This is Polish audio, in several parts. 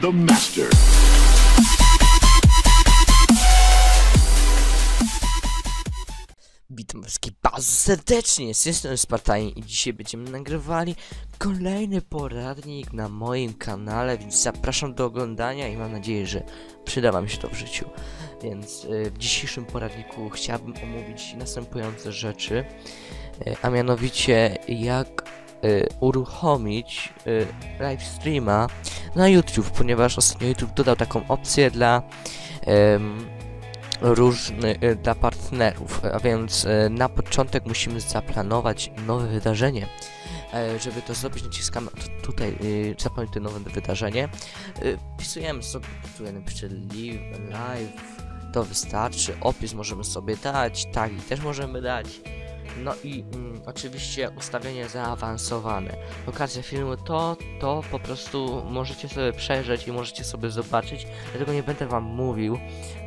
The master. Witam wszystkich bardzo serdecznie, strony Spartanie i dzisiaj będziemy nagrywali kolejny poradnik na moim kanale, więc zapraszam do oglądania i mam nadzieję, że przyda wam się to w życiu. Więc y, w dzisiejszym poradniku chciałbym omówić następujące rzeczy, y, a mianowicie jak y, uruchomić y, live streama na YouTube, ponieważ ostatnio YouTube dodał taką opcję dla różny y, dla partnerów, a więc y, na początek musimy zaplanować nowe wydarzenie. E, Żeby to zrobić, naciskamy tu- tutaj, y, zapomnij to nowe wydarzenie. Wpisujemy sobie, tutaj napiszę live, live, to wystarczy. Opis możemy sobie dać, tagi też możemy dać. No i mm, oczywiście ustawienie zaawansowane. Lokacja filmu to, to po prostu możecie sobie przejrzeć i możecie sobie zobaczyć. Dlatego nie będę wam mówił,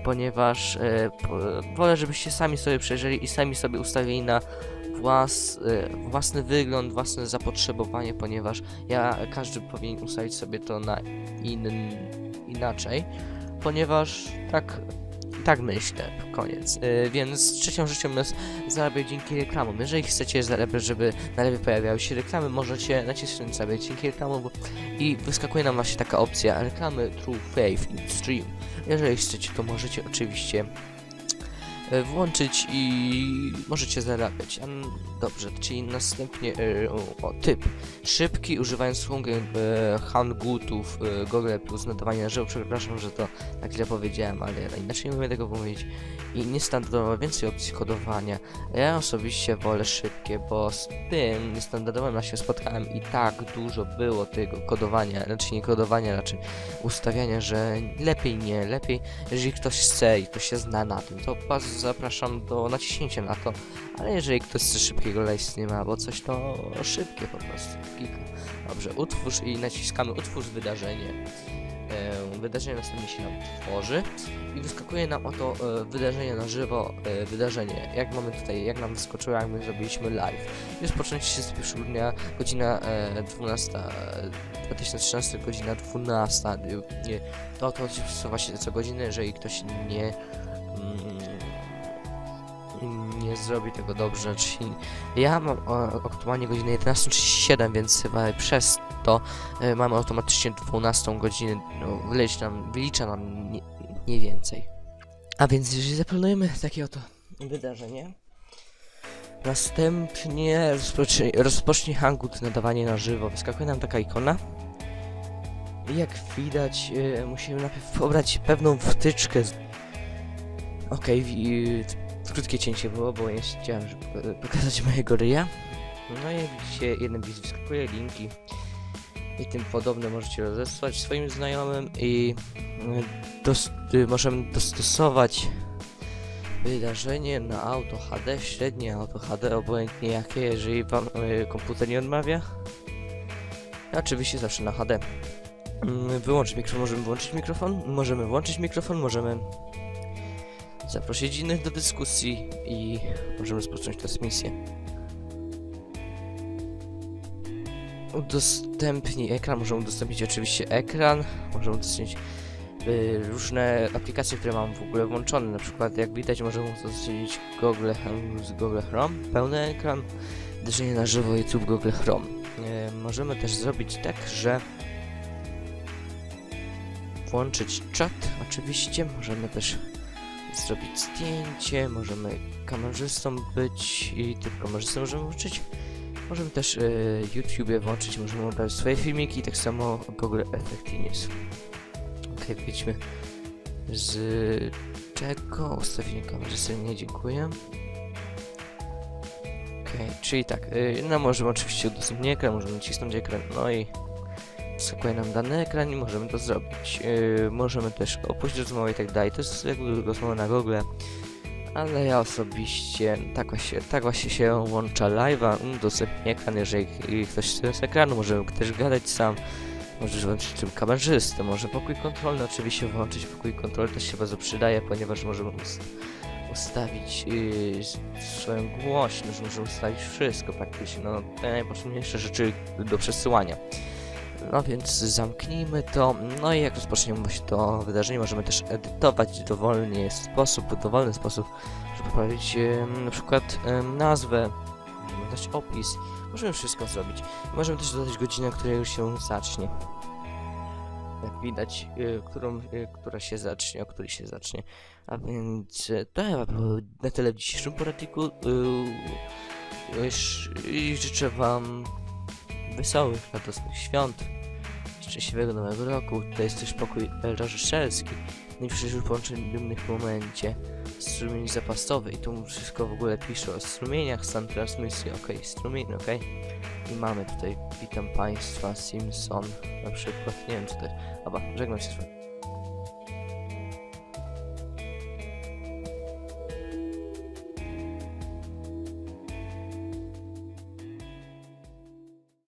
ponieważ e, po, wolę, żebyście sami sobie przejrzeli i sami sobie ustawili na włas, e, własny wygląd, własne zapotrzebowanie, ponieważ ja każdy powinien ustawić sobie to na in, inaczej, ponieważ tak tak myślę, koniec. E, więc trzecią rzeczą jest zarabiać dzięki reklamom. Jeżeli chcecie zarabiać, żeby na lewie pojawiały się reklamy, możecie nacisnąć zarabiać dzięki reklamom bo- i wyskakuje nam właśnie taka opcja reklamy True Faith in Stream. Jeżeli chcecie, to możecie oczywiście włączyć i możecie zarabiać. Dobrze, czyli następnie e, o, typ. Szybki, używając funkcji e, hangutów e, Google Plus nadawania na żywo. Przepraszam, że to tak źle powiedziałem, ale inaczej nie umiem tego powiedzieć. I niestandardowo więcej opcji kodowania. Ja osobiście wolę szybkie, bo z tym niestandardowym ja się spotkałem i tak dużo było tego kodowania, znaczy nie kodowania, raczej ustawiania, że lepiej nie, lepiej jeżeli ktoś chce i ktoś się zna na tym, to was zapraszam do naciśnięcia na to, ale jeżeli ktoś chce szybkiego livestreama albo coś, to szybkie po prostu, kilka. Dobrze, utwórz i naciskamy utwórz wydarzenie. E, wydarzenie następnie się nam tworzy i wyskakuje nam oto e, wydarzenie na żywo, e, wydarzenie, jak mamy tutaj, jak nam wyskoczyło, jak my zrobiliśmy live. Rozpoczęcie się z 1 grudnia, godzina e, 12, e, 2013, godzina 12, e, nie, to to przesuwa się co godzinę, jeżeli ktoś nie zrobi tego dobrze, czyli ja mam aktualnie godzinę 11.37, więc chyba przez to e, mamy automatycznie 12 godzinę, no, nam, wylicza nam nie, nie więcej. A więc jeżeli zaplanujemy takie oto wydarzenie, następnie rozpocznie, rozpocznie Hangout nadawanie na żywo, wyskakuje nam taka ikona. I Jak widać, e, musimy najpierw pobrać pewną wtyczkę. Okej, wi- krótkie cięcie było, bo chciałem poka- pokazać mojego ryja. No i jak widzicie, jeden bis wyskakuje, linki i tym podobne możecie rozesłać swoim znajomym i y, dos y, możemy dostosować wydarzenie na auto HD, średnie auto HD, obojętnie jakie, jeżeli wam komputer nie odmawia. Oczywiście zawsze na HD. Mm, Wyłączyć mikrofon, możemy włączyć mikrofon, możemy włączyć mikrofon, możemy zaprosić innych do dyskusji i możemy rozpocząć transmisję. Udostępnij ekran, możemy udostępnić oczywiście ekran, możemy udostępnić y, różne aplikacje, które mam w ogóle włączone, na przykład jak widać możemy udostępnić Google, Google Chrome, pełny ekran, wydarzenie na żywo YouTube Google Chrome. Y, możemy też zrobić tak, że włączyć czat, oczywiście, możemy też zrobić zdjęcie, możemy kamerzystą być i tylko kamerzystą możemy włączyć. Możemy też y, YouTube włączyć, możemy obrać swoje filmiki, tak samo Google Effectiveness. Ok, wyjdźmy z czego? Ustawienie kamerzysty, nie dziękuję. Ok, czyli tak, y, no możemy oczywiście udostępnić ekran, możemy nacisnąć ekran, no i wskakuje nam dany ekran i możemy to zrobić. Yy, możemy też opuścić rozmowę i tak dalej. To jest jakby rozmowa na Google. Ale ja osobiście tak właśnie, tak właśnie się włącza live'a, udostępnię ekran, jeżeli ktoś chce z ekranu, może też gadać sam, możesz włączyć tym kamerzystę, może pokój kontrolny, oczywiście włączyć pokój kontrolny też się bardzo przydaje, ponieważ możemy ust ustawić yy, swoją głośność, możemy ustawić wszystko praktycznie, no te najpotrzebniejsze rzeczy do przesyłania. No więc zamknijmy to. No i jak rozpoczniemy właśnie to wydarzenie, możemy też edytować w dowolny sposób, w dowolny sposób, żeby poprawić na przykład em, nazwę, dodać opis, możemy wszystko zrobić. Możemy też dodać godzinę, która już się zacznie. Jak widać, y, którą, y, która się zacznie, o której się zacznie. A więc y, to chyba było na tyle w dzisiejszym poradniku. Y, życzę wam wesołych, radosnych świąt, szczęśliwego nowego roku. To jest też pokój Elżaszelski. Najwyższy połączeń dymnych w momencie. Strumień zapasowy i tu wszystko w ogóle pisze o strumieniach, stan transmisji, ok, strumień, ok. I mamy tutaj, witam państwa, Simpson, na przykład, nie wiem co to jest. Dobra, żegnam się z wami.